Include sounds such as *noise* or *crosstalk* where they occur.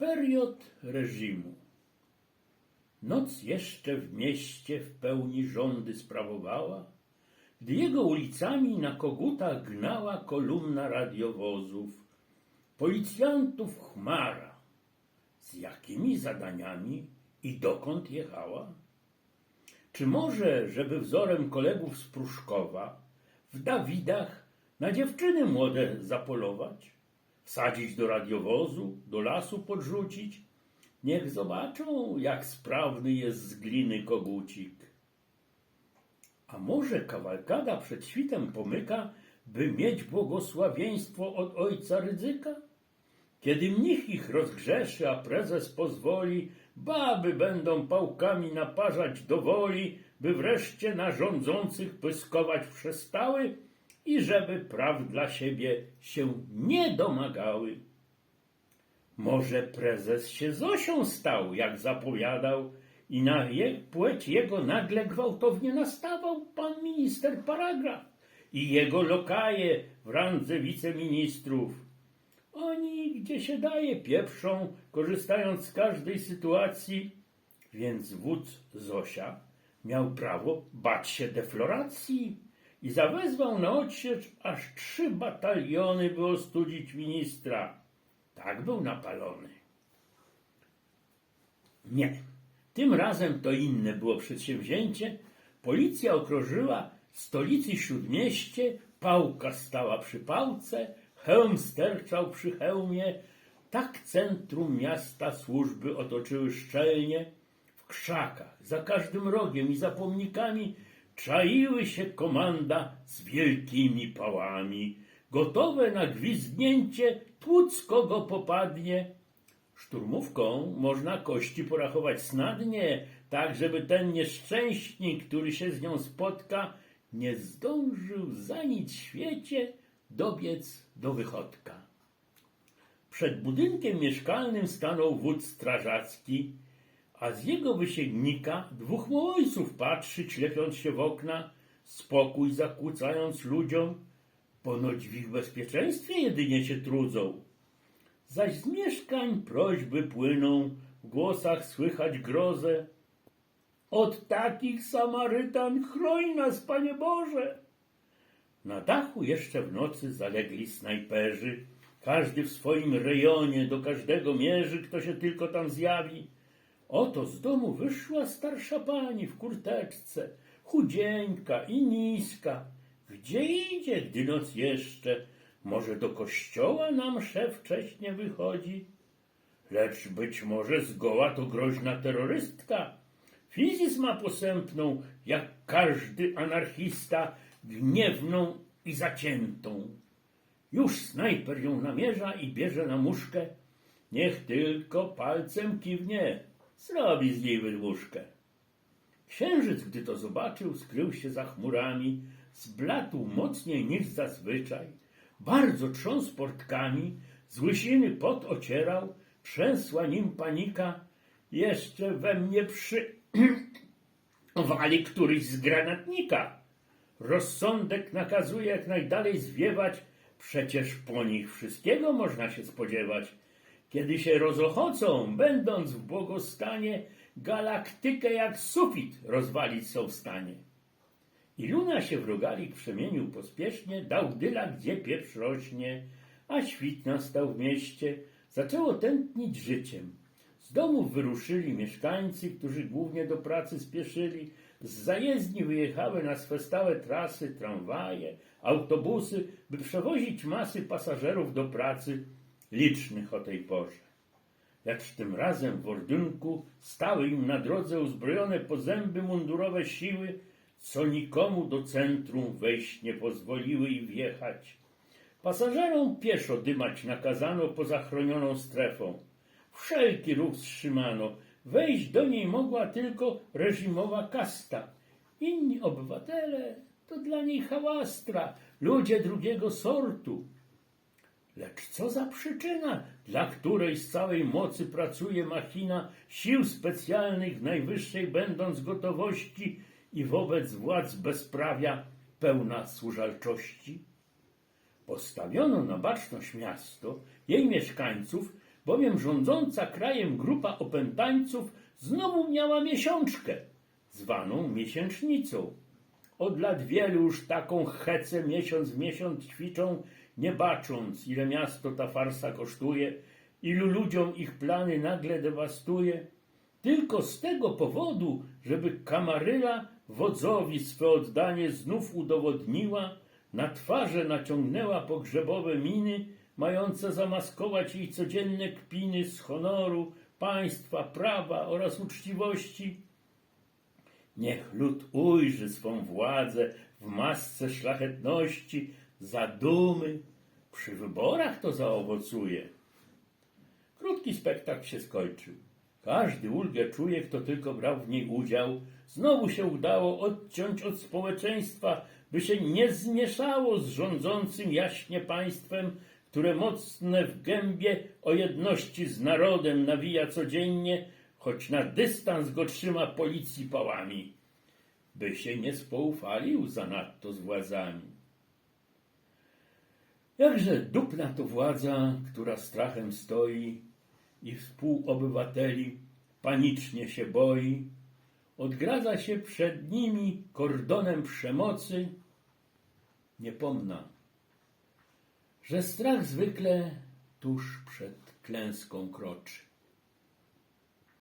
Period reżimu. Noc jeszcze w mieście w pełni rządy sprawowała, gdy jego ulicami na kogutach gnała kolumna radiowozów, policjantów chmara. Z jakimi zadaniami i dokąd jechała? Czy może, żeby wzorem kolegów z Pruszkowa w Dawidach na dziewczyny młode zapolować? Wsadzić do radiowozu, do lasu podrzucić? Niech zobaczą, jak sprawny jest z gliny kogucik. A może kawalkada przed świtem pomyka, by mieć błogosławieństwo od ojca ryzyka? Kiedy mnich ich rozgrzeszy, a prezes pozwoli, baby będą pałkami naparzać do woli, by wreszcie na rządzących pyskować przestały i żeby praw dla siebie się nie domagały. Może prezes się Zosią stał, jak zapowiadał, i na je, płeć jego nagle gwałtownie nastawał pan minister paragraf i jego lokaje w randze wiceministrów. Oni, gdzie się daje, pieprzą, korzystając z każdej sytuacji, więc wódz Zosia miał prawo bać się defloracji i zawezwał na odsiecz aż trzy bataliony, by ostudzić ministra. Tak był napalony. Nie, tym razem to inne było przedsięwzięcie. Policja okrążyła stolicy śródmieście, pałka stała przy pałce, hełm sterczał przy hełmie. Tak centrum miasta służby otoczyły szczelnie. W krzakach, za każdym rogiem i za pomnikami czaiły się komanda z wielkimi pałami, gotowe na gwizdnięcie, tłuc kogo popadnie. Szturmówką można kości porachować snadnie, tak żeby ten nieszczęśnik, który się z nią spotka, nie zdążył za nic świecie dobiec do wychodka. Przed budynkiem mieszkalnym stanął wódz strażacki, a z jego wysięgnika dwóch młojców patrzy, ślepiąc się w okna, spokój zakłócając ludziom, ponoć w ich bezpieczeństwie jedynie się trudzą. Zaś z mieszkań prośby płyną, w głosach słychać grozę. Od takich Samarytan chroń nas, Panie Boże! Na dachu jeszcze w nocy zalegli snajperzy. Każdy w swoim rejonie do każdego mierzy, kto się tylko tam zjawi. Oto z domu wyszła starsza pani w kurteczce, chudzieńka i niska. Gdzie idzie, gdy noc jeszcze? Może do kościoła nam szef wcześnie wychodzi? Lecz być może zgoła to groźna terrorystka. Fizizm ma posępną, jak każdy anarchista, gniewną i zaciętą. Już snajper ją namierza i bierze na muszkę. Niech tylko palcem kiwnie, zrobi z niej wydmuszkę. Księżyc, gdy to zobaczył, skrył się za chmurami, zbladł mocniej niż zazwyczaj, bardzo trząsł portkami, z łysiny pot ocierał, trzęsła nim panika, jeszcze we mnie przy... *clears throat* wali któryś z granatnika. Rozsądek nakazuje jak najdalej zwiewać, przecież po nich wszystkiego można się spodziewać. Kiedy się rozochocą, będąc w błogostanie, galaktykę jak sufit rozwalić są w stanie. I Luna się w rogalik przemienił pospiesznie, dał dyla, gdzie pieprz rośnie, a świt nastał w mieście, zaczęło tętnić życiem. Z domów wyruszyli mieszkańcy, którzy głównie do pracy spieszyli, z zajezdni wyjechały na swe stałe trasy tramwaje, autobusy, by przewozić masy pasażerów do pracy, licznych o tej porze. Lecz tym razem w ordynku stały im na drodze uzbrojone po zęby mundurowe siły, co nikomu do centrum wejść nie pozwoliły i wjechać. Pasażerom pieszo dymać nakazano poza chronioną strefą. Wszelki ruch wstrzymano. Wejść do niej mogła tylko reżimowa kasta. Inni obywatele to dla niej hałastra, ludzie drugiego sortu. Lecz co za przyczyna, dla której z całej mocy pracuje machina sił specjalnych najwyższej będąc gotowości i wobec władz bezprawia pełna służalczości? Postawiono na baczność miasto, jej mieszkańców, bowiem rządząca krajem grupa opętańców znowu miała miesiączkę, zwaną miesięcznicą. Od lat wielu już taką hecę miesiąc w miesiąc ćwiczą, nie bacząc, ile miasto ta farsa kosztuje, ilu ludziom ich plany nagle dewastuje. Tylko z tego powodu, żeby Kamaryla wodzowi swe oddanie znów udowodniła, na twarze naciągnęła pogrzebowe miny, mające zamaskować jej codzienne kpiny z honoru, państwa, prawa oraz uczciwości. Niech lud ujrzy swą władzę w masce szlachetności, zadumy. Przy wyborach to zaowocuje. Krótki spektakl się skończył. Każdy ulgę czuje, kto tylko brał w niej udział. Znowu się udało odciąć od społeczeństwa, by się nie zmieszało z rządzącym jaśnie państwem, które mocne w gębie o jedności z narodem nawija codziennie, choć na dystans go trzyma policji pałami, by się nie spoufalił zanadto z władzami. Jakże dupna to władza, która strachem stoi i współobywateli panicznie się boi, odgradza się przed nimi kordonem przemocy, nie pomna, że strach zwykle tuż przed klęską kroczy.